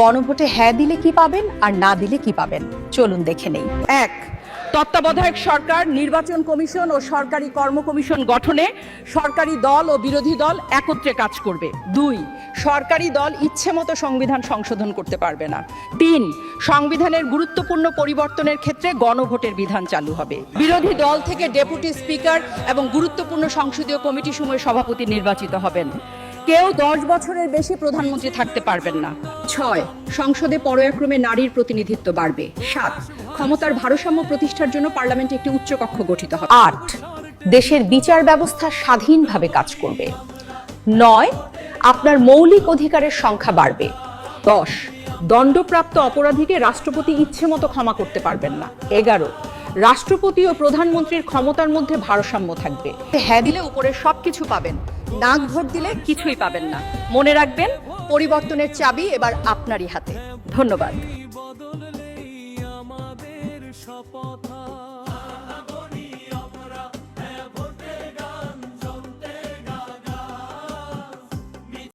গণভোটে হ্যাঁ দিলে কি পাবেন আর না দিলে কি পাবেন? চলুন দেখে নেই। এক, তত্ত্বাবধায়ক সরকার, নির্বাচন কমিশন ও সরকারি কর্ম কমিশন গঠনে সরকারি দল ও বিরোধী দল একত্রে কাজ করবে। দুই, সরকারি দল ইচ্ছে মতো সংবিধান সংশোধন করতে পারবে না। তিন, সংবিধানের গুরুত্বপূর্ণ পরিবর্তনের ক্ষেত্রে গণভোটের বিধান চালু হবে। বিরোধী দল থেকে ডেপুটি স্পিকার এবং গুরুত্বপূর্ণ সংসদীয় কমিটি সমূহের সভাপতি নির্বাচিত হবেন। কেউ দশ বছরের বেশি প্রধানমন্ত্রী থাকতে পারবেন না। ছয়, সংসদে পর্যায়ক্রমে নারীর প্রতিনিধিত্ব বাড়বে। সাত, ক্ষমতার ভারসাম্য প্রতিষ্ঠার জন্য পার্লামেন্টে একটি উচ্চকক্ষ গঠিত হবে। আট, দেশের বিচার ব্যবস্থা স্বাধীনভাবে কাজ করবে। নয়, আপনার মৌলিক অধিকারের সংখ্যা বাড়বে। দশ, দণ্ডপ্রাপ্ত অপরাধীকে রাষ্ট্রপতি ইচ্ছে মতো ক্ষমা করতে পারবেন না। এগারো রাষ্ট্রপতি ও প্রধানমন্ত্রীর ক্ষমতার মধ্যে ভারসাম্য থাকবে। হ্যাঁ দিলে উপরে সব কিছু পাবেন, নাক ভোট দিলে কিছুই পাবেন না। মনে রাখবেন, পরিবর্তনের চাবি এবার আপনারই হাতে। ধন্যবাদ।